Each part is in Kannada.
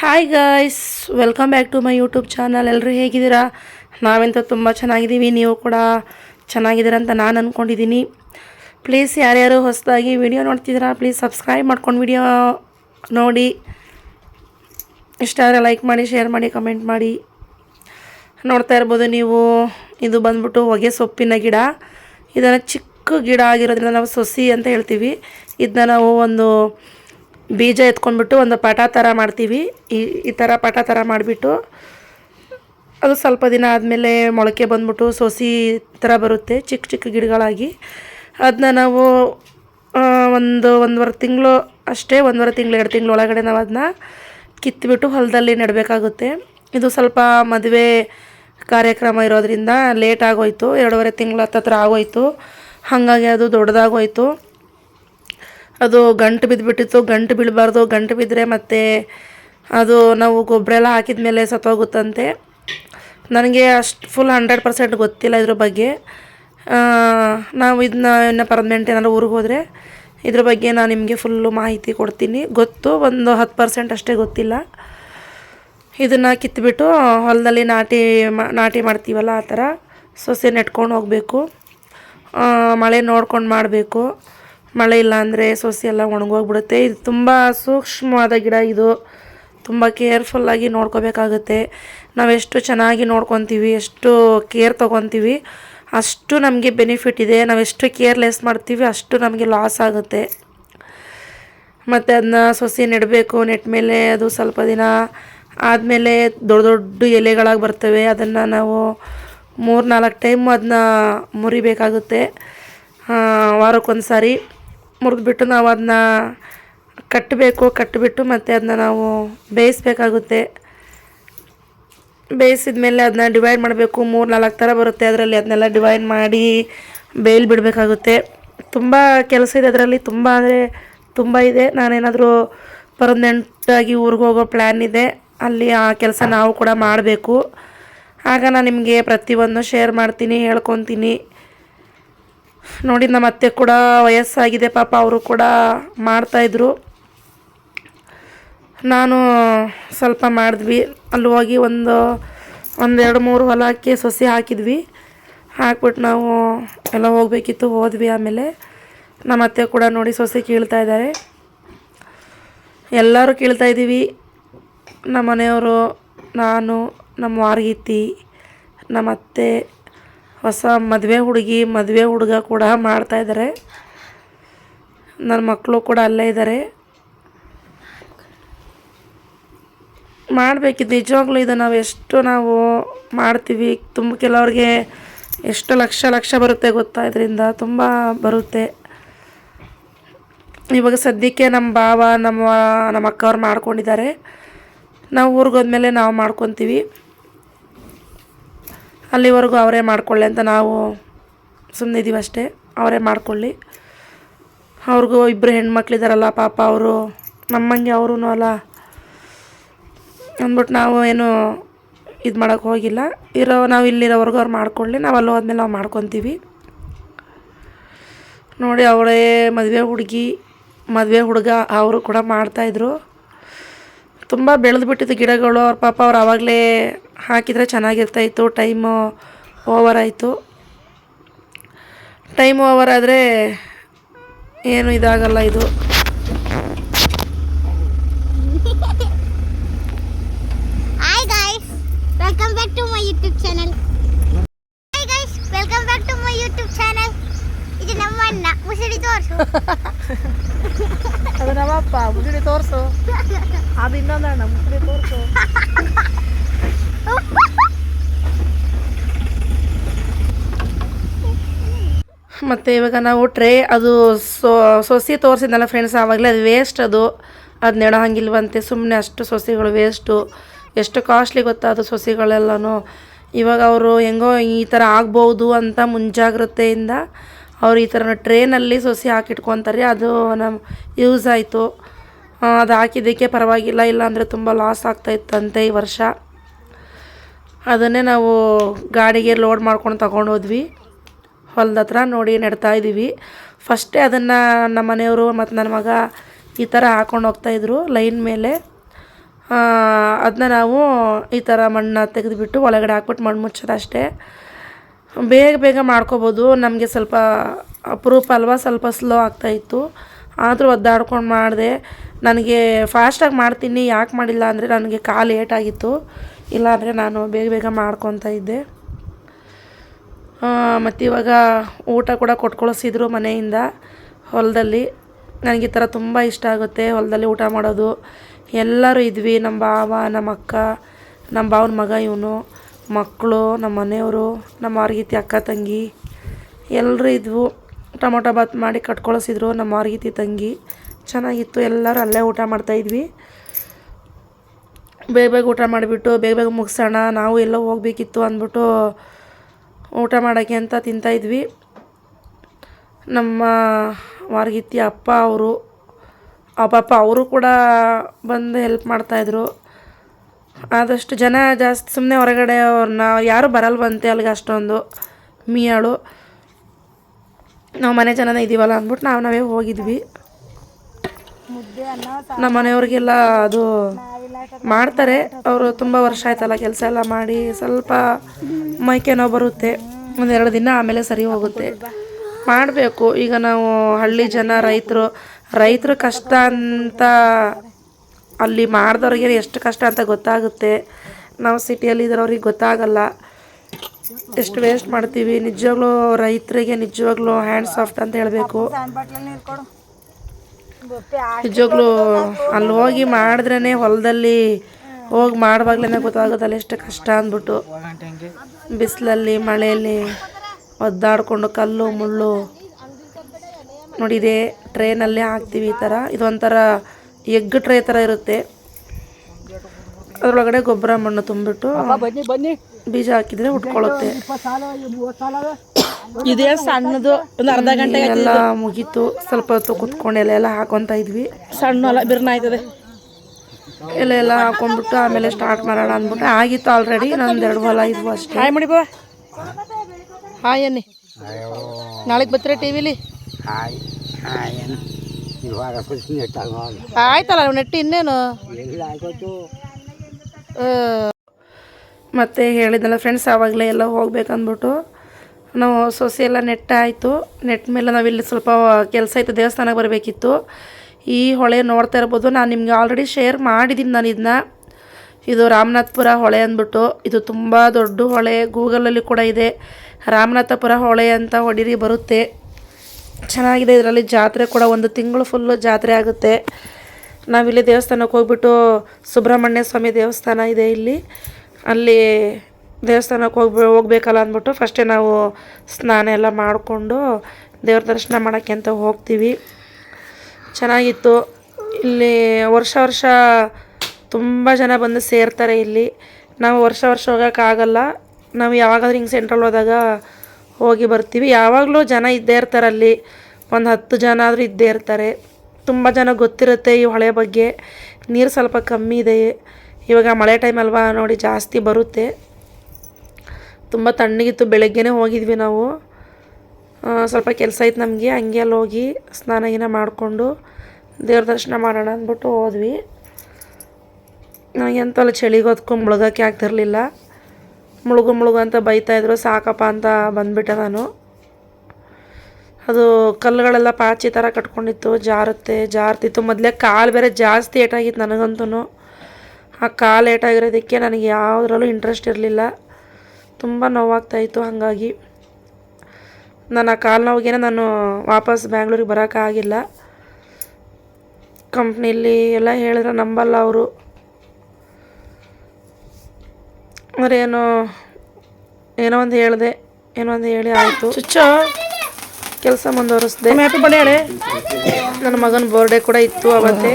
Hi guys welcome back to my YouTube channel ಎಲ್ಲರೂ ಹೇಗಿದ್ದೀರಾ? ನಾವಂತೂ ತುಂಬ ಚೆನ್ನಾಗಿದ್ದೀವಿ. ನೀವು ಕೂಡ ಚೆನ್ನಾಗಿದ್ದೀರಾ ಅಂತ ನಾನು ಅಂದ್ಕೊಂಡಿದ್ದೀನಿ ಪ್ಲೀಸ್ ಯಾರ್ಯಾರು ಹೊಸದಾಗಿ ವಿಡಿಯೋ ನೋಡ್ತಿದ್ದೀರಾ ಪ್ಲೀಸ್ ಸಬ್ಸ್ಕ್ರೈಬ್ ಮಾಡ್ಕೊಂಡು ವಿಡಿಯೋ ನೋಡಿ. ಇಷ್ಟ ಆದರೆ ಲೈಕ್ ಮಾಡಿ ಶೇರ್ ಮಾಡಿ ಕಮೆಂಟ್ ಮಾಡಿ. ನೋಡ್ತಾ ಇರ್ಬೋದು ನೀವು. ಇದು ಬಂದ್ಬಿಟ್ಟು ಹೊಗೆ ಸೊಪ್ಪಿನ ಗಿಡ. ಇದನ್ನು ಚಿಕ್ಕ ಗಿಡ ಆಗಿರೋದ್ರಿಂದ ನಾವು ಸೊಸಿ ಅಂತ ಹೇಳ್ತೀವಿ. ಇದನ್ನ ನಾವು ಒಂದು ಬೀಜ ಎತ್ಕೊಂಡ್ಬಿಟ್ಟು ಒಂದು ಪಟ ಥರ ಮಾಡ್ತೀವಿ. ಈ ಈ ಥರ ಪಟ ಥರ ಮಾಡಿಬಿಟ್ಟು ಅದು ಸ್ವಲ್ಪ ದಿನ ಆದಮೇಲೆ ಮೊಳಕೆ ಬಂದ್ಬಿಟ್ಟು ಸೊಸಿ ಥರ ಬರುತ್ತೆ, ಚಿಕ್ಕ ಚಿಕ್ಕ ಗಿಡಗಳಾಗಿ. ಅದನ್ನ ನಾವು ಒಂದು ಒಂದೂವರೆ ತಿಂಗಳು ಅಷ್ಟೇ, ಒಂದೂವರೆ ತಿಂಗಳು, ಎರಡು ತಿಂಗಳು ಒಳಗಡೆ ನಾವು ಅದನ್ನ ಕಿತ್ತುಬಿಟ್ಟು ಹೊಲದಲ್ಲಿ ನೆಡಬೇಕಾಗುತ್ತೆ. ಇದು ಸ್ವಲ್ಪ ಮದುವೆ ಕಾರ್ಯಕ್ರಮ ಇರೋದ್ರಿಂದ ಲೇಟ್ ಆಗೋಯ್ತು, ಎರಡೂವರೆ ತಿಂಗಳು ಹತ್ತತ್ರ ಆಗೋಯ್ತು. ಹಾಗಾಗಿ ಅದು ದೊಡ್ಡದಾಗೋಯ್ತು. ಅದು ಗಂಟು ಬಿದ್ದುಬಿಟ್ಟಿತ್ತು ಗಂಟು ಬೀಳಬಾರ್ದು, ಗಂಟು ಬಿದ್ದರೆ ಮತ್ತೆ ಅದು ನಾವು ಗೊಬ್ಬರ ಎಲ್ಲ ಹಾಕಿದ ಮೇಲೆ ಸತ್ತೋಗುತ್ತಂತೆ. ನನಗೆ ಅಷ್ಟು ಫುಲ್ ಹಂಡ್ರೆಡ್ ಪರ್ಸೆಂಟ್ ಗೊತ್ತಿಲ್ಲ ಇದ್ರ ಬಗ್ಗೆ. ನಾವು ಇದನ್ನ ಇನ್ನು ಪರ್ಮನೆಂಟ್ ಏನಾದ್ರು ಊರಿಗೆ ಹೋದರೆ ಇದ್ರ ಬಗ್ಗೆ ನಾನು ನಿಮಗೆ ಫುಲ್ಲು ಮಾಹಿತಿ ಕೊಡ್ತೀನಿ. ಗೊತ್ತು, ಒಂದು ಹತ್ತು ಪರ್ಸೆಂಟ್ ಅಷ್ಟೇ ಗೊತ್ತಿಲ್ಲ. ಇದನ್ನು ಕಿತ್ತುಬಿಟ್ಟು ಹೊಲದಲ್ಲಿ ನಾಟಿ ನಾಟಿ ಮಾಡ್ತೀವಲ್ಲ ಆ ಥರ ಸೊಸೆ ನೆಟ್ಕೊಂಡು ಹೋಗಬೇಕು. ಮಳೆ ನೋಡ್ಕೊಂಡು ಮಾಡಬೇಕು. ಮಳೆ ಇಲ್ಲ ಅಂದರೆ ಸೊಸೆ ಎಲ್ಲ ಒಣಗೋಗ್ಬಿಡುತ್ತೆ. ಇದು ತುಂಬ ಸೂಕ್ಷ್ಮವಾದ ಗಿಡ ಇದು. ತುಂಬ ಕೇರ್ಫುಲ್ಲಾಗಿ ನೋಡ್ಕೋಬೇಕಾಗುತ್ತೆ. ನಾವೆಷ್ಟು ಚೆನ್ನಾಗಿ ನೋಡ್ಕೊತೀವಿ, ಎಷ್ಟು ಕೇರ್ ತೊಗೊತೀವಿ, ಅಷ್ಟು ನಮಗೆ ಬೆನಿಫಿಟ್ ಇದೆ. ನಾವೆಷ್ಟು ಕೇರ್ಲೆಸ್ ಮಾಡ್ತೀವಿ, ಅಷ್ಟು ನಮಗೆ ಲಾಸ್ ಆಗುತ್ತೆ. ಮತ್ತು ಅದನ್ನ ಸೊಸಿ ನೆಡಬೇಕು ನೆಟ್ಟ ಮೇಲೆ ಅದು ಸ್ವಲ್ಪ ದಿನ ಆದಮೇಲೆ ದೊಡ್ಡ ದೊಡ್ಡ ಎಲೆಗಳಾಗಿ ಬರ್ತವೆ. ಅದನ್ನು ನಾವು ಮೂರು ನಾಲ್ಕು ಟೈಮ್ ಅದನ್ನ ಮುರಿಬೇಕಾಗುತ್ತೆ. ವಾರಕ್ಕೊಂದು ಸಾರಿ ಮುರಿದ್ಬಿಟ್ಟು ನಾವು ಅದನ್ನ ಕಟ್ಟಬೇಕು ಕಟ್ಟಿಬಿಟ್ಟು ಮತ್ತು ಅದನ್ನ ನಾವು ಬೇಯಿಸ್ಬೇಕಾಗುತ್ತೆ. ಬೇಯಿಸಿದ ಮೇಲೆ ಅದನ್ನ ಡಿವೈಡ್ ಮಾಡಬೇಕು. ಮೂರು ನಾಲ್ಕು ಥರ ಬರುತ್ತೆ ಅದರಲ್ಲಿ. ಅದನ್ನೆಲ್ಲ ಡಿವೈಡ್ ಮಾಡಿ ಬೇಯ್ಲಿ ಬಿಡಬೇಕಾಗುತ್ತೆ. ತುಂಬ ಕೆಲಸ ಇದೆ ಅದರಲ್ಲಿ. ತುಂಬ ಅಂದರೆ ತುಂಬ ಇದೆ. ನಾನೇನಾದರೂ ಪರ್ಮನೆಂಟಾಗಿ ಊರಿಗೆ ಹೋಗೋ ಪ್ಲ್ಯಾನ್ ಇದೆ. ಅಲ್ಲಿ ಆ ಕೆಲಸ ನಾವು ಕೂಡ ಮಾಡಬೇಕು. ಆಗ ನಾನು ನಿಮಗೆ ಪ್ರತಿಯೊಂದು ಶೇರ್ ಮಾಡ್ತೀನಿ, ಹೇಳ್ಕೊತೀನಿ. ನೋಡಿ, ನಮ್ಮ ಅತ್ತೆ ಕೂಡ ವಯಸ್ಸಾಗಿದೆ, ಪಾಪ ಅವರು ಕೂಡ ಮಾಡ್ತಾಯಿದ್ರು ನಾನು ಸ್ವಲ್ಪ ಮಾಡಿದ್ವಿ. ಅಲ್ಲಿ ಹೋಗಿ ಒಂದು, ಒಂದೆರಡು ಮೂರು ಹೊಲಕ್ಕೆ ಸೊಸೆ ಹಾಕಿದ್ವಿ. ಹಾಕ್ಬಿಟ್ಟು ನಾವು ಎಲ್ಲ ಹೋಗಬೇಕಿತ್ತು, ಹೋದ್ವಿ ಆಮೇಲೆ. ನಮ್ಮ ಅತ್ತೆ ಕೂಡ ನೋಡಿ ಸೊಸೆ ಕೀಳ್ತಾ ಇದ್ದಾರೆ. ಎಲ್ಲರೂ ಕೀಳ್ತಾ ಇದ್ದೀವಿ. ನಮ್ಮ ಮನೆಯವರು, ನಾನು, ನಮ್ಮ ವಾರ್ಗಿತ್ತಿ, ನಮ್ಮ ಅತ್ತೆ ಹೊಸ ಮದುವೆ ಹುಡುಗಿ, ಮದುವೆ ಹುಡುಗ ಕೂಡ ಮಾಡ್ತಾಯಿದ್ದಾರೆ ನನ್ನ ಮಕ್ಕಳು ಕೂಡ ಅಲ್ಲೇ ಇದ್ದಾರೆ ಮಾಡಬೇಕಿದ್ದು ನಿಜವಾಗ್ಲೂ ಇದು ನಾವು ಎಷ್ಟು ನಾವು ಮಾಡ್ತೀವಿ. ತುಂಬ ಕೆಲವ್ರಿಗೆ ಎಷ್ಟು ಲಕ್ಷ ಲಕ್ಷ ಬರುತ್ತೆ ಗೊತ್ತಾ ಇದರಿಂದ ತುಂಬ ಬರುತ್ತೆ. ಇವಾಗ ಸದ್ಯಕ್ಕೆ ನಮ್ಮ ಭಾವ, ನಮ್ಮ ನಮ್ಮ ಅಕ್ಕವ್ರು ಮಾಡ್ಕೊಂಡಿದ್ದಾರೆ. ನಾವು ಊರಿಗೆ ಹೋದ್ಮೇಲೆ ನಾವು ಮಾಡ್ಕೊತೀವಿ. ಅಲ್ಲಿವರೆಗೂ ಅವರೇ ಮಾಡಿಕೊಳ್ಳಿ ಅಂತ ನಾವು ಸುಮ್ಮನೆ ಅಷ್ಟೇ. ಅವರೇ ಮಾಡ್ಕೊಳ್ಳಿ. ಅವ್ರಿಗೂ ಇಬ್ಬರು ಹೆಣ್ಮಕ್ಳಿದಾರಲ್ಲ, ಪಾಪ ಅವರು, ನಮ್ಮಂಗೆ ಅವರೂ ಅಲ್ಲ. ಅಂದ್ಬಿಟ್ಟು ನಾವು ಏನು ಇದು ಮಾಡೋಕ್ಕೆ ಹೋಗಿಲ್ಲ. ಇರೋ, ನಾವು ಇಲ್ಲಿರೋವರೆಗೂ ಅವ್ರು ಮಾಡ್ಕೊಳ್ಳಿ. ನಾವು ಅಲ್ಲಿ ಹೋದ್ಮೇಲೆ ನಾವು ಮಾಡ್ಕೊತೀವಿ. ನೋಡಿ, ಅವಳೇ ಮದುವೆ ಹುಡುಗಿ, ಮದುವೆ ಹುಡುಗ, ಅವರು ಕೂಡ ಮಾಡ್ತಾಯಿದ್ರು ತುಂಬ ಬೆಳೆದು ಬಿಟ್ಟಿದ್ದು ಗಿಡಗಳು. ಅವ್ರ ಪಾಪ ಅವ್ರು ಆವಾಗಲೇ ಹಾಕಿದರೆ ಚೆನ್ನಾಗಿರ್ತಾಯಿತ್ತು. ಟೈಮು ಓವರ್ ಆಯಿತು. ಟೈಮ್ ಓವರ್ ಆದರೆ ಏನು ಇದಾಗಲ್ಲ ಇದು. Hi guys welcome back to my YouTube channel hi guys welcome back to my YouTube channel ಅಣ್ಣ ತೋರಿಸು. ಅದು ನಮ್ಮಪ್ಪ ತೋರಿಸು. ಅದು ಇನ್ನೊಂದಣ್ಣ ಮುಸುಡಿ ತೋರಿಸು. ಮತ್ತು ಇವಾಗ ನಾವು ಟ್ರೇ, ಅದು ಸೊ, ಸೊಸಿ ತೋರಿಸಿದ್ನಲ್ಲ ಫ್ರೆಂಡ್ಸ್ ಆವಾಗಲೇ ಅದು ವೇಸ್ಟ್ ಅದು. ಅದು ನೆಡೋ ಹಂಗಿಲ್ವಂತೆ ಸುಮ್ಮನೆ ಅಷ್ಟು ಸೊಸಿಗಳು ವೇಸ್ಟು ಎಷ್ಟು ಕಾಸ್ಟ್ಲಿ ಗೊತ್ತಾ ಅದು ಸೊಸೆಗಳೆಲ್ಲನೂ. ಇವಾಗ ಅವರು ಹೆಂಗೋ ಈ ಥರ ಆಗ್ಬೋದು ಅಂತ ಮುಂಜಾಗ್ರತೆಯಿಂದ ಅವ್ರು ಈ ಥರ ಟ್ರೇನಲ್ಲಿ ಸೊಸಿ ಹಾಕಿಟ್ಕೊತಾರೆ, ಅದು ನಮ್ಮ ಯೂಸ್ ಆಯಿತು. ಅದು ಹಾಕಿದ್ದಕ್ಕೆ ಪರವಾಗಿಲ್ಲ, ಇಲ್ಲಾಂದರೆ ತುಂಬ ಲಾಸ್ ಆಗ್ತಾಯಿತ್ತಂತೆ ಈ ವರ್ಷ. ಅದನ್ನೇ ನಾವು ಗಾಡಿಗೆ ಲೋಡ್ ಮಾಡ್ಕೊಂಡು ತಗೊಂಡು ಹೋದ್ವಿ. ಹೊಲ್ದ ಹತ್ರ ನೋಡಿ ನೆಡ್ತಾ ಇದ್ದೀವಿ ಫಸ್ಟೇ ಅದನ್ನು ನಮ್ಮ ಮನೆಯವರು ಮತ್ತು ನನ್ನ ಮಗ ಈ ಥರ ಹಾಕೊಂಡು ಹೋಗ್ತಾಯಿದ್ರು ಲೈನ್ ಮೇಲೆ. ಅದನ್ನ ನಾವು ಈ ಥರ ಮಣ್ಣು ತೆಗೆದುಬಿಟ್ಟು ಒಳಗಡೆ ಹಾಕ್ಬಿಟ್ಟು ಮಣ್ಣು ಮುಚ್ಚೋದು ಅಷ್ಟೇ. ಬೇಗ ಬೇಗ ಮಾಡ್ಕೋಬೋದು. ನಮಗೆ ಸ್ವಲ್ಪ ಅಪರೂಪ ಅಲ್ವಾ? ಸ್ವಲ್ಪ ಸ್ಲೋ ಆಗ್ತಾಯಿತ್ತು ಆದರೂ ಒದ್ದಾಡ್ಕೊಂಡು ಮಾಡಿದೆ. ನನಗೆ ಫಾಸ್ಟಾಗಿ ಮಾಡ್ತೀನಿ. ಯಾಕೆ ಮಾಡಿಲ್ಲ ಅಂದರೆ ನನಗೆ ಕಾಲು ಏಟಾಗಿತ್ತು ಇಲ್ಲಾಂದರೆ ನಾನು ಬೇಗ ಬೇಗ ಮಾಡ್ಕೊತಾ ಇದ್ದೆ. ಮತ್ತು ಇವಾಗ ಊಟ ಕೂಡ ಕೊಟ್ಕೊಳಿಸಿದ್ರು ಮನೆಯಿಂದ, ಹೊಲದಲ್ಲಿ. ನನಗೆ ಈ ಥರ ತುಂಬ ಇಷ್ಟ ಆಗುತ್ತೆ ಹೊಲದಲ್ಲಿ ಊಟ ಮಾಡೋದು. ಎಲ್ಲರೂ ಇದ್ವಿ. ನಮ್ಮ ಭಾವ ನಮ್ಮ ಅಕ್ಕ ನಮ್ಮ ಭಾವನ ಮಗ, ಇವನು. ಮಕ್ಕಳು, ನಮ್ಮ ಮನೆಯವರು, ನಮ್ಮ ಮಾರ್ಗೀತಿ ಅಕ್ಕ, ತಂಗಿ ಎಲ್ಲರೂ ಇದ್ವು. ಟೊಮೊಟೊ ಬಾತ್ ಮಾಡಿ ಕಟ್ಕೊಳಿಸಿದ್ರು ನಮ್ಮ ಮಾರ್ಗೀತಿ ತಂಗಿ. ಚೆನ್ನಾಗಿತ್ತು, ಎಲ್ಲರೂ ಅಲ್ಲೇ ಊಟ ಮಾಡ್ತಾಯಿದ್ವಿ ಬೇಗ ಬೇಗ ಊಟ ಮಾಡಿಬಿಟ್ಟು, ಬೇಗ ಬೇಗ ಮುಗಿಸೋಣ, ನಾವು ಎಲ್ಲೋ ಹೋಗಬೇಕಿತ್ತು ಅಂದ್ಬಿಟ್ಟು ಊಟ ಮಾಡೋಕ್ಕೆ ಅಂತ ತಿಂತಾಯಿದ್ವಿ ನಮ್ಮ ಮಾರ್ಗಿತ್ತಿ ಅಪ್ಪ ಅವರು ಆ ಪಾಪ ಅವರು ಕೂಡ ಬಂದು ಹೆಲ್ಪ್ ಮಾಡ್ತಾಯಿದ್ರು ಆದಷ್ಟು ಜನ ಜಾಸ್ತಿ ಸುಮ್ಮನೆ ಹೊರಗಡೆ ಅವ್ರನ್ನ ಯಾರು ಬರಲ್ವಂತೆ ಅಲ್ಲಿಗೆ ಅಷ್ಟೊಂದು. ಮೀಯಾಳು. ನಾವು ಮನೆ ಜನನೇ ಇದ್ದೀವಲ್ಲ ಅಂದ್ಬಿಟ್ಟು ನಾವು ನಾವೇ ಹೋಗಿದ್ವಿ. ನಮ್ಮ ಮನೆಯವ್ರಿಗೆಲ್ಲ ಅದು ಮಾಡ್ತಾರೆ. ಅವರು ತುಂಬ ವರ್ಷ ಆಯ್ತಲ್ಲ ಕೆಲಸ ಎಲ್ಲ ಮಾಡಿ ಸ್ವಲ್ಪ ಮೈಕೆ ಬರುತ್ತೆ. ಒಂದೆರಡು ದಿನ ಆಮೇಲೆ ಸರಿ ಹೋಗುತ್ತೆ. ಮಾಡಬೇಕು. ಈಗ ನಾವು ಹಳ್ಳಿ ಜನ ರೈತರು ರೈತರು ಕಷ್ಟ ಅಂತ ಅಲ್ಲಿ ಮಾಡಿದವ್ರಿಗೆ ಎಷ್ಟು ಕಷ್ಟ ಅಂತ ಗೊತ್ತಾಗುತ್ತೆ. ನಾವು ಸಿಟಿಯಲ್ಲಿ ಇದ್ರವ್ರಿಗೆ ಗೊತ್ತಾಗಲ್ಲ. ಎಷ್ಟು ವೇಸ್ಟ್ ಮಾಡ್ತೀವಿ. ನಿಜವಾಗ್ಲೂ ರೈತರಿಗೆ ನಿಜವಾಗ್ಲೂ ಹ್ಯಾಂಡ್ ಸಾಫ್ಟ್ ಅಂತ ಹೇಳಬೇಕು. ನಿಜವಾಗ್ಲೂ ಅಲ್ಲಿ ಹೋಗಿ ಮಾಡಿದ್ರೇ ಹೊಲದಲ್ಲಿ ಹೋಗಿ ಮಾಡುವಾಗ್ಲೇ ಗೊತ್ತಾಗೋದಲ್ಲ ಎಷ್ಟು ಕಷ್ಟ ಅಂದ್ಬಿಟ್ಟು. ಬಿಸಿಲಲ್ಲಿ, ಮಳೆಯಲ್ಲಿ ಒದ್ದಾಡಿಕೊಂಡು ಕಲ್ಲು, ಮುಳ್ಳು. ನೋಡಿದೆ ಟ್ರೈನಲ್ಲೇ ಹಾಕ್ತೀವಿ ಈ ಥರ. ಇದೊಂಥರ ಎಗ್ ಟ್ರೇ ಥರ ಇರುತ್ತೆ. ಅದರೊಳಗಡೆ ಗೊಬ್ಬರ ಮಣ್ಣು ತುಂಬಿಟ್ಟು ಬನ್ನಿ ಬನ್ನಿ. ಬೀಜ ಹಾಕಿದ್ರೆ ಉಟ್ಕೊಳ್ಳುತ್ತೆ ಇದೇ ಸಣ್ಣದು ಒಂದು ಅರ್ಧ ಗಂಟೆ ಎಲ್ಲ ಮುಗೀತು. ಸ್ವಲ್ಪ ಹೊತ್ತು ಕುತ್ಕೊಂಡು ಎಲೆ ಎಲ್ಲ ಹಾಕೊತ ಇದ್ವಿ. ಸಣ್ಣ ಅಲ್ಲ ಬಿರ್ನ ಆಯ್ತದೆ. ಎಲೆ ಎಲ್ಲ ಹಾಕೊಂಡ್ಬಿಟ್ಟು ಆಮೇಲೆ ಸ್ಟಾರ್ಟ್ ಮಾಡೋಣ ಅಂದ್ಬಿಟ್ಟು ಆಗಿತ್ತು ಆಲ್ರೆಡಿ ನಂದು ಎರಡು ಹೊಲ ಇದ್ವು ಅಷ್ಟೇ. ಹಾಯ್ ಮಾಡಿ ಬಾ ಹಾಯ್ ಅನ್ನಿ. ನಾಳೆಗೆ ಬರ್ತೀರಾ ಟಿ ವಿಲಿ ಹಾಯ್ ಹಾಯ್ ಇವಾಗ ಸ್ವಲ್ಪ ನೆಟ್ಟಾಗ ಆಯ್ತಲ್ಲ ನೆಟ್ಟು ಇನ್ನೇನು? ಮತ್ತೆ ಆಗೋಯ್ತು ಮತ್ತು ಹೇಳಿದ್ನಲ್ಲ ಫ್ರೆಂಡ್ಸ್ ಆವಾಗಲೇ ಎಲ್ಲ ಹೋಗ್ಬೇಕಂದ್ಬಿಟ್ಟು. ನಾವು ಸೊಸೆ ಎಲ್ಲ ನೆಟ್ಟ ಆಯಿತು ನೆಟ್ಟ ಮೇಲೆ ನಾವಿಲ್ಲಿ ಸ್ವಲ್ಪ ಕೆಲಸ ಇತ್ತು ದೇವಸ್ಥಾನಕ್ಕೆ ಬರಬೇಕಿತ್ತು. ಈ ಹೊಳೆ ನೋಡ್ತಾ ಇರ್ಬೋದು. ನಾನು ನಿಮಗೆ ಆಲ್ರೆಡಿ ಶೇರ್ ಮಾಡಿದ್ದೀನಿ ನಾನು ಇದನ್ನ ಇದು ರಾಮನಾಥಪುರ ಹೊಳೆ ಅಂದ್ಬಿಟ್ಟು. ಇದು ತುಂಬ ದೊಡ್ಡ ಹೊಳೆ. ಗೂಗಲಲ್ಲಿ ಕೂಡ ಇದೆ. ರಾಮನಾಥಪುರ ಹೊಳೆ ಅಂತ ಹೊಡಿರಿ ಬರುತ್ತೆ. ಚೆನ್ನಾಗಿದೆ, ಇದರಲ್ಲಿ ಜಾತ್ರೆ ಕೂಡ ಒಂದು ತಿಂಗಳು ಫುಲ್ಲು ಜಾತ್ರೆ ಆಗುತ್ತೆ. ನಾವಿಲ್ಲಿ ದೇವಸ್ಥಾನಕ್ಕೆ ಹೋಗ್ಬಿಟ್ಟು ಸುಬ್ರಹ್ಮಣ್ಯ ಸ್ವಾಮಿ ದೇವಸ್ಥಾನ ಇದೆ ಇಲ್ಲಿ. ಅಲ್ಲಿ ದೇವಸ್ಥಾನಕ್ಕೆ ಹೋಗ್ಬ, ಹೋಗ್ಬೇಕಲ್ಲ ಅಂದ್ಬಿಟ್ಟು ಫಸ್ಟೇ ನಾವು ಸ್ನಾನ ಎಲ್ಲ ಮಾಡಿಕೊಂಡು ದೇವ್ರ ದರ್ಶನ ಮಾಡೋಕ್ಕೆ ಅಂತ ಹೋಗ್ತೀವಿ. ಚೆನ್ನಾಗಿತ್ತು. ಇಲ್ಲಿ ವರ್ಷ ವರ್ಷ ತುಂಬ ಜನ ಬಂದು ಸೇರ್ತಾರೆ ಇಲ್ಲಿ. ನಾವು ವರ್ಷ ವರ್ಷ ಹೋಗೋಕ್ಕಾಗಲ್ಲ ನಾವು ಯಾವಾಗಾದ್ರೂ ಹಿಂಗೆ ಸೆಂಟ್ರಲ್ ಹೋದಾಗ ಹೋಗಿ ಬರ್ತೀವಿ. ಯಾವಾಗಲೂ ಜನ ಇದ್ದೇ ಇರ್ತಾರೆ ಅಲ್ಲಿ ಒಂದು ಹತ್ತು ಜನ ಆದರೂ ಇದ್ದೇ ಇರ್ತಾರೆ. ತುಂಬ ಜನ ಗೊತ್ತಿರುತ್ತೆ ಈ ಹೊಳೆ ಬಗ್ಗೆ. ನೀರು ಸ್ವಲ್ಪ ಕಮ್ಮಿ ಇದೆ. ಇವಾಗ ಮಳೆ ಟೈಮ್ ಅಲ್ವಾ ನೋಡಿ ಜಾಸ್ತಿ ಬರುತ್ತೆ. ತುಂಬ ತಣ್ಣಗಿತ್ತು. ಬೆಳಗ್ಗೆನೇ ಹೋಗಿದ್ವಿ ನಾವು. ಸ್ವಲ್ಪ ಕೆಲಸ ಇತ್ತು ನಮಗೆ. ಹಂಗೆ ಅಲ್ಲಿ ಹೋಗಿ ಸ್ನಾನ ಗೀನ ಮಾಡಿಕೊಂಡು ದೇವ್ರ ದರ್ಶನ ಮಾಡೋಣ ಅಂದ್ಬಿಟ್ಟು ಹೋದ್ವಿ. ನನಗೆ ಅಂತಲ್ಲ ಚಳಿಗೆ ಹೊತ್ಕೊಂಡು ಮುಳುಗೋಕ್ಕೆ ಆಗ್ತಿರ್ಲಿಲ್ಲ. ಮುಳುಗು ಮುಳುಗು ಅಂತ ಬೈತಾ ಬೈತಾಯಿದ್ರು ಸಾಕಪ್ಪ ಅಂತ ಬಂದ್ಬಿಟ್ಟೆ ನಾನು. ಅದು ಕಲ್ಲುಗಳೆಲ್ಲ ಪಾಚಿ ಥರ ಕಟ್ಕೊಂಡಿತ್ತು, ಜಾರುತ್ತೆ, ಜಾರ್ತಿತ್ತು. ಮೊದಲೇ ಕಾಲು ಬೇರೆ ಜಾಸ್ತಿ ಏಟಾಗಿತ್ತು ನನಗಂತೂ ಆ ಕಾಲು ಏಟಾಗಿರೋದಕ್ಕೆ ನನಗೆ ಯಾವುದ್ರಲ್ಲೂ ಇಂಟ್ರೆಸ್ಟ್ ಇರಲಿಲ್ಲ. ತುಂಬ ನೋವಾಗ್ತಾಯಿತ್ತು ಹಾಗಾಗಿ. ನಾನು ಆ ಕಾಲು ನೋವಿಗೆ ನಾನು ವಾಪಸ್ ಬ್ಯಾಂಗ್ಳೂರಿಗೆ ಬರೋಕ್ಕಾಗಿಲ್ಲ ಕಂಪ್ನಿಲಿ ಎಲ್ಲ ಹೇಳಿದ್ರೆ ನಂಬಲ್ಲ ಅವರು. ಏನೋ ಏನೋ ಒಂದು ಹೇಳಿದೆ ಏನೋ ಒಂದು ಹೇಳಿ ಆಯಿತು. ಚುಚ್ಚೋ? ಕೆಲಸ ಮುಂದುವರಿಸ್ದೆ. ಹ್ಯಾಪಿ ಬರ್ಡೇ ಹೇಳಿ. ನನ್ನ ಮಗನ ಬರ್ಡೇ ಕೂಡ ಇತ್ತು ಅವತ್ತೇ.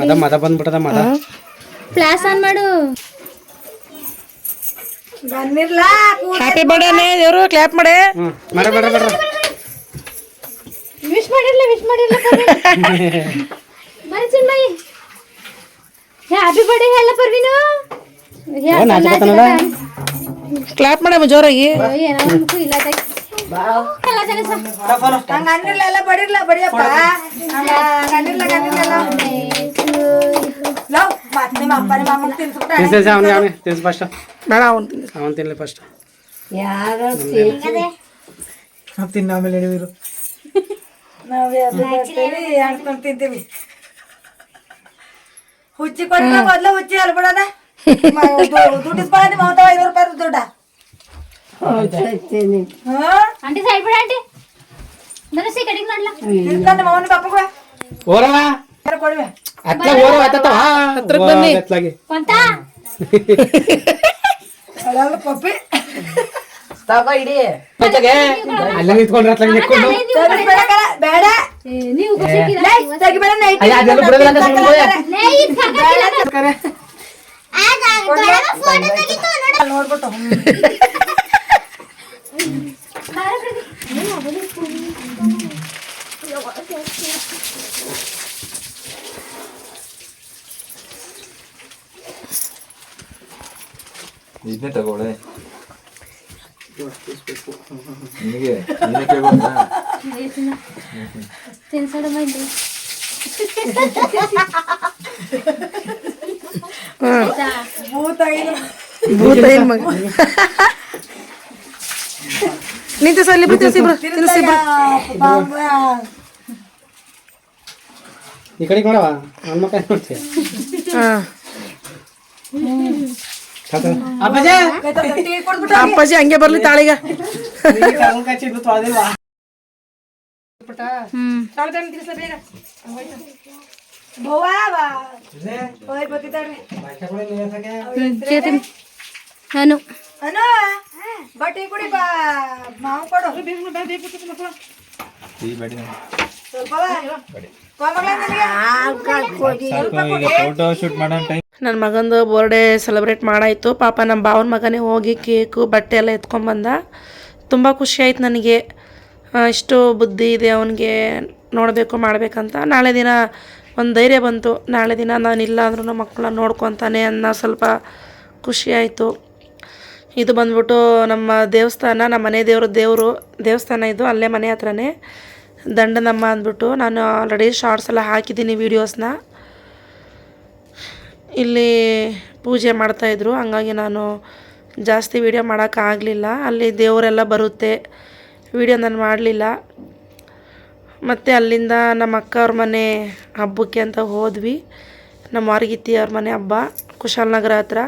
ಮದ ಮದ ಬಂದ್ಬಿಟ್ಟದ ಮದ. ಫ್ಲಾಶ್ ಆನ್ ಮಾಡು. ಹ್ಯಾಪಿ ಬರ್ಡೇನೆ ದೇವರು ಕ್ಲಾಪ್ ಮಾಡಿ. ಹ್ಞೂ ಬೇಡ ಬೇಡ ಬೇಡ. ವಿಶ್ ಮಾಡಿರ್ಲಿ ವಿಶ್ ಮಾಡಿರ್ಲಿ ಬರೀ ಚಿನ್ಮಯಿ. ಹ್ಯಾಪಿ ಬರ್ಡೇ ಹೇಳ ಪರ್ವಿನು? ನಾಚಕತ್ತನಲ್ಲ ಕ್ಲಾಪ್ ಮಾಡಮ್ಮ ಜೋರಾಗಿ. ತಿನ್ಸಿ ಅವನಿಗೆ ಅವನಿಗೆ ತಿನ್ಸಿ ಫಸ್ಟ್ ಬೇಡ ಅವ್ನು ಅವನು ತಿನ್ಲಿ ಫಸ್ಟ್ ತಿನ್ನ ಆಮೇಲೆ ಹೇಳಿದ್ರು ಹುಚ್ಚಿ ಕೊಡಿಲ್ಲ ಮೊದ್ಲು ಹುಚ್ಚಿ ಅಲ್ಬಿಡದ ದುಡ್ಡು ಇಸ್ಕೊಳ ನಿಮ್ಮ ಅವತಾವ ಐನೂರು ರೂಪಾಯಿ ದುಡ್ಡ ಆಂಟಿ ಸೈಡ್ ಬಿಡ ಆಂಟಿ ನನಸಿ ಕಡಿಂಗ್ ನೋಡ್ಲಾ ತಿನ್ಕೊಂಡು ನಿಮ್ಮ ಅವನ ಅಲ್ಲ ಪಪ್ಪಿ. ಅಲ್ಲ ನಿಂತ್ಕೊಂಡ್ರೆ ಅತ್ಲಾಗಿ ನಿಂತ್ಕೊಂಡು ಬೇಡ. ಕಣ, ಬೇಡ. ನೀವು ಲೇ, ತೆಗಿಬೇಡ ನೈಟ್ ಅಯ್ಯ, ಅದೆಲ್ಲ ಅಂತ ನೋಡ್ಬಿಟ್ಟು. ಇದನ್ನೇ ತಗೊಳ್ಳೆ. ನಿನಗೆ ನಿನಗೆ ಕೇಳ್ಬೋದಾ? ತಿನ್ಸೋಣ ಮಂದಿ ಭೂತ ಏನ್ ಮಗ. ನಿಂತು ಸಲ್ಲಿ ಬಿಟ್ಟು ತಿನ್ಸಿಬ್ರು ತಿನ್ಸಿಬ್ರು ಈ ಕಡೆ ನೋಡವ ನನ್ನ ಮಕ್ಕ ನೋಡ್ತೀಯ. ಹಾ. ಅಪ್ಪಾಜಿ. ಹಂಗೆ ಬರ್ಲಿ ತಾಳಿಗ. ಬೋವಾ ಬಾ ಹೋಯ್ ಬತ್ತಿದ್ದಾಡ್ರಿ ನಾನು ಅನು ಬಾ ಟೀ ಕುಡಿ ಬಾ. ಮಾವು ಕೊಡು. ಈ ಬೇಡಿ ಸ್ವಲ್ಪ ಬಾ. ಕೋಮಲ ನಿನಗೆ? ಫೋಟೋ ಶೂಟ್ ಮಾಡೋ ಟೈಮ್ ನನ್ನ ಮಗಂದು ಬರ್ಡೇ ಸೆಲೆಬ್ರೇಟ್ ಮಾಡಾಯಿತು. ಪಾಪ ನಮ್ಮ ಭಾವನ ಮಗನೇ ಹೋಗಿ ಕೇಕು, ಬಟ್ಟೆ ಎಲ್ಲ ಎತ್ಕೊಂಬಂದ ತುಂಬ ಖುಷಿ ಆಯ್ತು ನನಗೆ. ಇಷ್ಟು ಬುದ್ಧಿ ಇದೆ ಅವನಿಗೆ ನೋಡಬೇಕು, ಮಾಡಬೇಕಂತ. ನಾಳೆ ದಿನ ಒಂದು ಧೈರ್ಯ ಬಂತು. ನಾಳೆ ದಿನ ನಾನು ಇಲ್ಲ ಅಂದ್ರೂ ಮಕ್ಕಳನ್ನ ನೋಡ್ಕೊತಾನೆ ಅನ್ನೋ ಸ್ವಲ್ಪ ಖುಷಿ ಆಯಿತು. ಇದು ಬಂದ್ಬಿಟ್ಟು ನಮ್ಮ ದೇವಸ್ಥಾನ, ನಮ್ಮ ಮನೆ ದೇವರು ದೇವರು ದೇವಸ್ಥಾನ ಇದು, ಅಲ್ಲೇ ಮನೆ ಹತ್ರನೇ. ದಂಡನಮ್ಮ ಅಂದ್ಬಿಟ್ಟು ನಾನು ಆಲ್ರೆಡಿ ಶಾರ್ಟ್ಸ್ ಎಲ್ಲ ಹಾಕಿದ್ದೀನಿ ವೀಡಿಯೋಸ್ನ ಇಲ್ಲಿ ಪೂಜೆ ಮಾಡ್ತಾಯಿದ್ರು ಹಂಗಾಗಿ ನಾನು ಜಾಸ್ತಿ ವೀಡಿಯೋ ಮಾಡೋಕ್ಕಾಗಲಿಲ್ಲ ಅಲ್ಲಿ ದೇವರೆಲ್ಲ ಬರುತ್ತೆ. ವೀಡಿಯೋ ನಾನು ಮಾಡಲಿಲ್ಲ. ಮತ್ತು ಅಲ್ಲಿಂದ ನಮ್ಮ ಅಕ್ಕ ಅವ್ರ ಮನೆ ಹಬ್ಬಕ್ಕೆ ಅಂತ ಹೋದ್ವಿ. ನಮ್ಮ ವಾರಗಿತ್ತಿ ಅವ್ರ ಮನೆ ಹಬ್ಬ ಕುಶಾಲನಗರ ಹತ್ರ.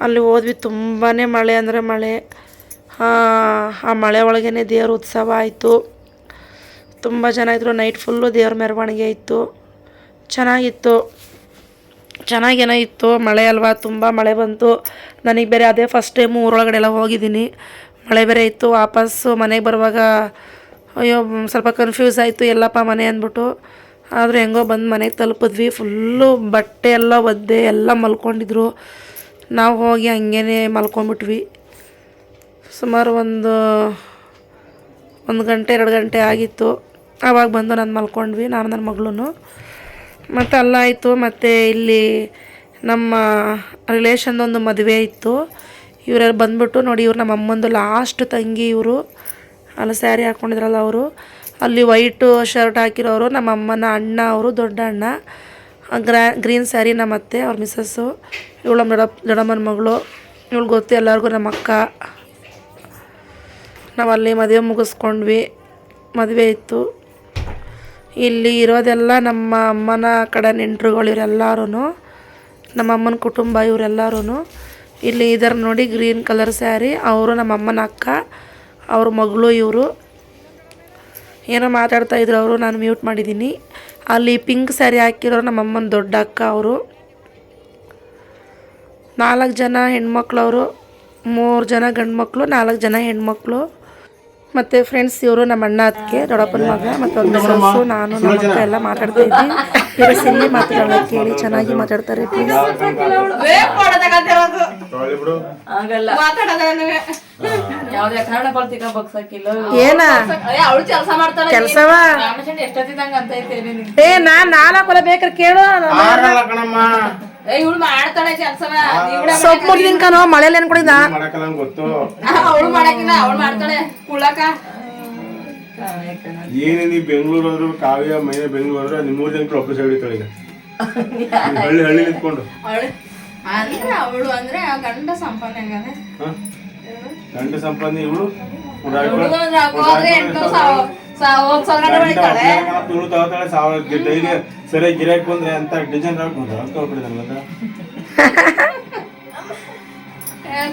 ಅಲ್ಲಿ ಹೋದ್ವಿ. ತುಂಬಾ ಮಳೆ ಅಂದರೆ ಮಳೆ. ಆ ಆ ಮಳೆ ಒಳಗೇ ದೇವ್ರ ಉತ್ಸವ ಆಯಿತು. ತುಂಬ ಜನ ಇದ್ದರು ನೈಟ್ ಫುಲ್ಲು ದೇವ್ರ ಮೆರವಣಿಗೆ ಇತ್ತು. ಚೆನ್ನಾಗಿತ್ತು. ಚೆನ್ನಾಗೇನೋ ಇತ್ತು, ಮಳೆ ಅಲ್ವಾ, ತುಂಬ ಮಳೆ ಬಂತು. ನನಗೆ ಬೇರೆ ಅದೇ ಫಸ್ಟ್ ಟೈಮು ಊರೊಳಗಡೆ ಎಲ್ಲ ಹೋಗಿದ್ದೀನಿ. ಮಳೆ ಬೇರೆ ಇತ್ತು ವಾಪಸ್ಸು ಮನೆಗೆ ಬರುವಾಗ, ಅಯ್ಯೋ, ಸ್ವಲ್ಪ ಕನ್ಫ್ಯೂಸ್ ಆಯಿತು, ಎಲ್ಲಪ್ಪ ಮನೆ ಅಂದ್ಬಿಟ್ಟು. ಆದರೂ ಹೆಂಗೋ ಬಂದು ಮನೆಗೆ ತಲುಪಿದ್ವಿ. ಫುಲ್ಲು ಬಟ್ಟೆ ಎಲ್ಲ ಒದ್ದೆ, ಎಲ್ಲ ಮಲ್ಕೊಂಡಿದ್ರು. ನಾವು ಹೋಗಿ ಹಂಗೇನೆ ಮಲ್ಕೊಂಬಿಟ್ವಿ ಸುಮಾರು ಒಂದು ಒಂದು ಗಂಟೆ, ಎರಡು ಗಂಟೆ ಆಗಿತ್ತು. ಆವಾಗ ಬಂದು ನಾನು ಮಲ್ಕೊಂಡ್ವಿ, ನಾನು ನನ್ನ ಮಗಳು ಮತ್ತು ಅಲ್ಲಾಯಿತು ಮತ್ತು ಇಲ್ಲಿ ನಮ್ಮ ರಿಲೇಷನ್ದೊಂದು ಮದುವೆ ಇತ್ತು. ಇವರೆಲ್ಲ ಬಂದ್ಬಿಟ್ಟು ನೋಡಿ, ಇವ್ರು ನಮ್ಮ ಅಮ್ಮಂದು ಲಾಸ್ಟ್ ತಂಗಿ ಇವರು. ಅಲ್ಲಿ ಸ್ಯಾರಿ ಹಾಕ್ಕೊಂಡಿದ್ರಲ್ಲ ಅವರು. ಅಲ್ಲಿ ವೈಟು ಶರ್ಟ್ ಹಾಕಿರೋರು, ನಮ್ಮ ಅಮ್ಮನ ಅಣ್ಣ ಅವರು, ದೊಡ್ಡ ಅಣ್ಣ. ಗ್ರಾ ಗ್ರೀನ್ ಸ್ಯಾರಿ ನಮ್ಮ ಅತ್ತೆ, ಅವ್ರ ಮಿಸ್ಸಸ್ಸು ಇವಳು ನಮ್ಮ ದೊಡ್ಡ ಮಗಳು. ಇವಳು ಗೊತ್ತು ಎಲ್ಲರಿಗೂ ನಮ್ಮ ಅಕ್ಕ. ನಾವು ಅಲ್ಲಿ ಮದುವೆ ಮುಗಿಸ್ಕೊಂಡ್ವಿ. ಮದುವೆ ಇತ್ತು. ಇಲ್ಲಿ ಇರೋದೆಲ್ಲ ನಮ್ಮ ಅಮ್ಮನ ಕಡೆ ನೆಂಟರುಗಳು ಇವರೆಲ್ಲರೂ ನಮ್ಮ ಅಮ್ಮನ ಕುಟುಂಬ ಇವರೆಲ್ಲರೂ ಇಲ್ಲಿ ಇದರ ನೋಡಿ ಗ್ರೀನ್ ಕಲರ್ ಸ್ಯಾರಿ, ಅವರು ನಮ್ಮ ಅಮ್ಮನ ಅಕ್ಕ, ಅವ್ರ ಮಗಳು ಇವರು. ಏನೋ ಮಾತಾಡ್ತಾ ಇದ್ರು ಅವರು, ನಾನು ಮ್ಯೂಟ್ ಮಾಡಿದ್ದೀನಿ. ಅಲ್ಲಿ ಪಿಂಕ್ ಸ್ಯಾರಿ ಹಾಕಿರೋರು ನಮ್ಮ ಅಮ್ಮನ ದೊಡ್ಡ ಅಕ್ಕ ಅವರು. ನಾಲ್ಕು ಜನ ಹೆಣ್ಮಕ್ಳು ಅವರು ಮೂರು ಜನ ಗಂಡು ಮಕ್ಕಳು ನಾಲ್ಕು ಜನ ಹೆಣ್ಮಕ್ಳು. ಮತ್ತು ಫ್ರೆಂಡ್ಸ್ ಇವರು ನಮ್ಮ ಅಣ್ಣ ಅದಕ್ಕೆ ದೊಡ್ಡಪ್ಪನ ಮಗ ಮತ್ತು ಒಂದು ಮಿಸಸ್ಸು ನಾನು ನಮ್ಮ ಅಕ್ಕ ಎಲ್ಲ ಮಾತಾಡ್ತಾ ಇದ್ವಿ. ಇವರು ಸಿಲ್ಲಿ ಮಾತುಗಳನ್ನ ಕೇಳಿ ಚೆನ್ನಾಗಿ ಮಾತಾಡ್ತಾರೆ ಪ್ಲೀಸ್ ಏನ? ಕೆಲ್ಸವ? ಏ ನಾನ್ ನಾಲ್ಕು ಬೇಕಾರೆ ಕೇಳು. ಇವಳು ಮಾಡ್ತಾಳೆ ಕೆಲ್ಸನ. ಸೊಪ್ಪು ಕಣೋ ಮಳೆಯಲ್ಲಿ ಅನ್ಕೊಂಡಿದ್ದ ಗೊತ್ತು. ಅವಳು ಮಾಡಕಿಲ್ಲ ಅವಳು ಮಾಡ್ತಾಳೆ. ಕುಳ್ಳಕ ಏನೇ ನೀ ಬೆಂಗಳೂರು ಹೋದ್ರು ಕಾವ್ಯ ಮೈನ ಬೆಂಗಳೂರು ಹೋದ್ರು ನಿಮ್ಮೂರ್ ಜನ ಪ್ರೊಫೆಸರ್ ಹಿಡಿತಾಳೆ ಈಗ. ನೀವ್ ಹಳ್ಳಿ ಹಳ್ಳಿ ನಿಂತ್ಕೊಂಡು. ಅವಳು ಅಂದ್ರೆ ಅವಳು ಅಂದ್ರೆ ಗಂಡ ಸಂಪಾದನೆ? ಗಂಡ ಸಂಪಾದನೆ ಇವಳು. ಒಂದ್ ಸಾವಿರ ಗಂಟೆ ಬೆಳಿತಾಳೆ ಇವಳು ತಗೋತಾಳೆ ಸಾವಿರ ಡೈಲಿ ಸರಿಯಾಗಿ ಗಿರಾಕಿ ಬಂದ್ರೆ ಅಂತ ಡಿಸೈನ್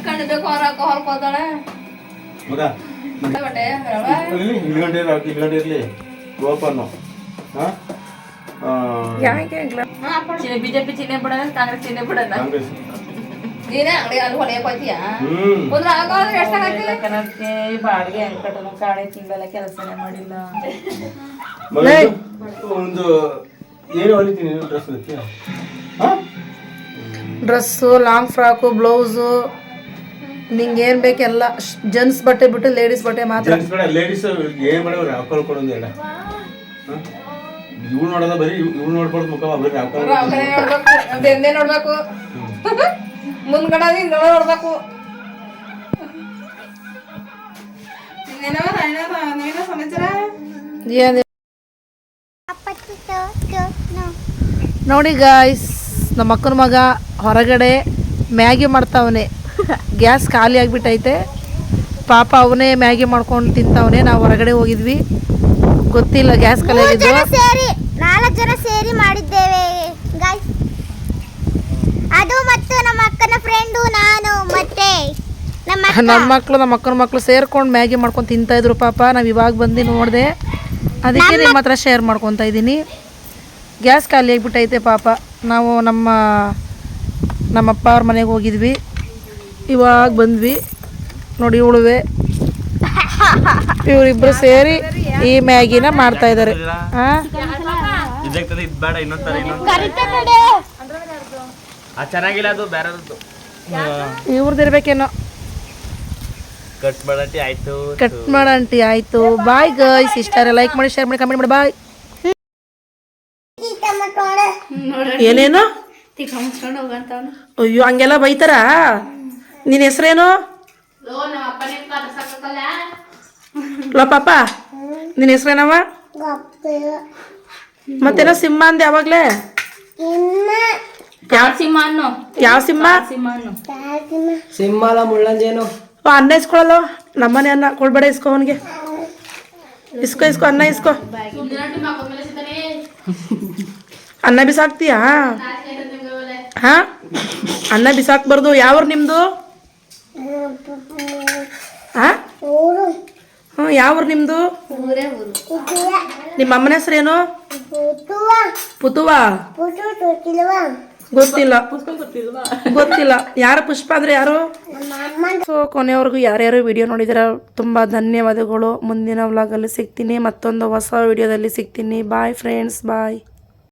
ಕಣ್ಬೇಕು ಹೊರ ಹೊರ್ಕೋತಾಳೆ ಹೌದಾ ಇಲ್ಗಂಟೆ ಇರ್ಲಿ ಇಲ್ಗಂಟೆ ಇರ್ಲಿ. ಗೋಪನ್ನು ಬಿಜೆಪಿ ಚಿಹ್ನೆ ಬಿಡೋಣ ಕಾಂಗ್ರೆಸ್ ಚಿಹ್ನೆ ಬಿಡೋಣ ಕಾಂಗ್ರೆಸ್. ನೀನೇ ಅಂಗಡಿ ಅಲ್ಲಿ ಹೋಯ್ತೀಯಾ ಬಾಡಿಗೆ ಹೆಂಗ್ ಕಟ್ಟೋದು? ಕಾಳೆ ತಿಂಗಳೆಲ್ಲ ಕೆಲಸನೇ ಮಾಡಿಲ್ಲ. ಒಂದು ಏನು ಹೊಲಿತೀನಿ dress dress long frock blouse ನಿಂಗೆ ಏನ್ ಬೇಕೆಲ್ಲ ಜೆಂಟ್ಸ್ ಬಟ್ಟೆ ಬಿಟ್ಟು ಲೇಡೀಸ್ ಬಟ್ಟೆ ಮಾತ್ರ. ಲೇಡೀಸ್ ಏನ್ ಮಾಡವ್ರೆ ಹಾಕೊಳ್ ಕೊಡೋದು ಹೇಳ ಇವ್ಳು ನೋಡೋದ ಬರೀ ಇವ್ಳು ನೋಡ್ಬಾರ್ದು ಮುಖ ಬರೀ ಹಾಕೊಳ್ ನೋಡ್ಬೇಕು ಬೆಂದೆ ನೋಡ್ಬೇಕು. ಮುಂದ್ಗಡೆ ಹಿಂದ್ಗಡೆ ನೋಡ್ಬೇಕು ಇನ್ನೇನವ ನವೀನ ಸಮಾಚಾರ? ಏನು ಅಪ್ಪತ್ತು ತೋ ತೋ ನೋ ನೋಡಿ ಗಾಯ್ಸ್ ನಮ್ಮ ಅಕ್ಕನ ಮಗ ಹೊರಗಡೆ ಮ್ಯಾಗಿ ಮಾಡ್ತಾವನೆ. ಗ್ಯಾಸ್ ಖಾಲಿ ಆಗಿಬಿಟ್ಟೈತೆ. ಪಾಪ ಅವನೇ ಮ್ಯಾಗಿ ಮಾಡ್ಕೊಂಡು ತಿಂತಾವನೆ. ನಾವು ಹೊರಗಡೆ ಹೋಗಿದ್ವಿ. ಗೊತ್ತಿಲ್ಲ ಗ್ಯಾಸ್ ಖಾಲಿ ಆಗಿದ್ದು ನಾಲ್ಕು ಜನ ಸೇರಿ ಮಾಡಿದ್ದೇವೆ ಗಾಯ್ಸ್ ಅದು ಮತ್ತು ನಮ್ಮ ಅಕ್ಕನ ಫ್ರೆಂಡು ನಾನು ಮತ್ತೆ ನಮ್ಮ ಅಕ್ಕ. ನಮ್ಮ ಮಕ್ಕಳು ನಮ್ಮ ಅಕ್ಕನ ಮಕ್ಕಳು ಸೇರ್ಕೊಂಡು ಮ್ಯಾಗಿ ಮಾಡ್ಕೊಂಡು ತಿಂತಾ ಇದ್ರು ಪಾಪ. ನಾವು ಇವಾಗ ಬಂದು ನೋಡಿದೆ. ಅದಕ್ಕೆ ನಿಮ್ಮ ಹತ್ರ ಶೇರ್ ಮಾಡ್ಕೊತಾ ಇದ್ದೀನಿ. ಗ್ಯಾಸ್ ಖಾಲಿ ಆಗಿಬಿಟ್ಟೈತೆ ಪಾಪ. ನಾವು ನಮ್ಮ ನಮ್ಮಪ್ಪ ಅವ್ರ ಮನೆಗೆ ಹೋಗಿದ್ವಿ. ಇವಾಗ ಬಂದ್ವಿ. ನೋಡಿ ಉಳುವೆ. ಇವರಿಬ್ರು ಸೇರಿ ಈ ಮ್ಯಾಗಿನ ಮಾಡ್ತಾ ಇದ್ದಾರೆ ಹಾಂ ಕರಿತೆ ಚೆನ್ನಾಗಿಲ್ಲ ಅದು ಇವ್ರದ್ದು ಇರ್ಬೇಕೇನೋ ಕಟ್ ಮಾಡಂಟಿ ಆಯ್ತು ಕಟ್ ಮಾಡಂಟಿ ಆಯ್ತು. ಬಾಯ್ ಗೈಸ್ ಇಷ್ಟ ಲೈಕ್ ಮಾಡಿ ಶೇರ್ ಮಾಡಿ ಕಮೆಂಟ್ ಮಾಡಿ. ಬಾಯ್ ಏನೇನು? ಅಯ್ಯೋ ಹಂಗೆಲ್ಲ ಬೈತಾರ? ನಿನ್ನ ಹೆಸ್ರೇನು? ಲೋ ಪಾಪ. ನಿನ್ನ ಹೆಸರೇನವ? ಮತ್ತೇನೋ ಸಿಂಹ ಅಂದೆ ಯಾವಾಗ್ಲೇ? ಯಾವ ಸಿಂಹ ಅನ್ನು? ಯಾವ ಸಿಂಹ? ಸಿಂಹ ಅನ್ನು? ಸಿಂಹಲ ಮುಳ್ಳಂಜೇನು ಓ, ಅನ್ನ ಇಸ್ಕೊಳ್ಳಲ್ಲ ನಮ್ಮನೆ ಅನ್ನ ಕೊಡ್ಬೇಡ ಇಸ್ಕೊ ಅವನಿಗೆ. ಇಸ್ಕೊ ಇಸ್ಕೋ ಅನ್ನ ಇಸ್ಕೋ. ಅನ್ನ ಬಿಸಾಕ್ತೀಯಾ? ಹಾ? ಅನ್ನ ಬಿಸಾಕ್ಬಾರ್ದು. ಯಾವ್ರು ನಿಮ್ದು? ಹಾ? ಹ್ಞೂ ಯಾವ್ರು ನಿಮ್ದು? ನಿಮ್ಮ ಅಮ್ಮನ ಹೆಸರೇನು? ಪುತುವಾ. ಗೊತ್ತಿಲ್ಲ. ಗೊತ್ತಿಲ್ಲ. ಯಾರು ಪುಷ್ಪ ಅಂದ್ರೆ ಯಾರು? ಸೊ ಕೊನೆವರೆಗೂ ಯಾರ್ಯಾರು ವಿಡಿಯೋ ನೋಡಿದಾರ ತುಂಬ ಧನ್ಯವಾದಗಳು. ಮುಂದಿನ ವ್ಲಾಗಲ್ಲಿ ಸಿಗ್ತೀನಿ. ಮತ್ತೊಂದು ಹೊಸ ವಿಡಿಯೋದಲ್ಲಿ ಸಿಗ್ತೀನಿ. Bye friends bye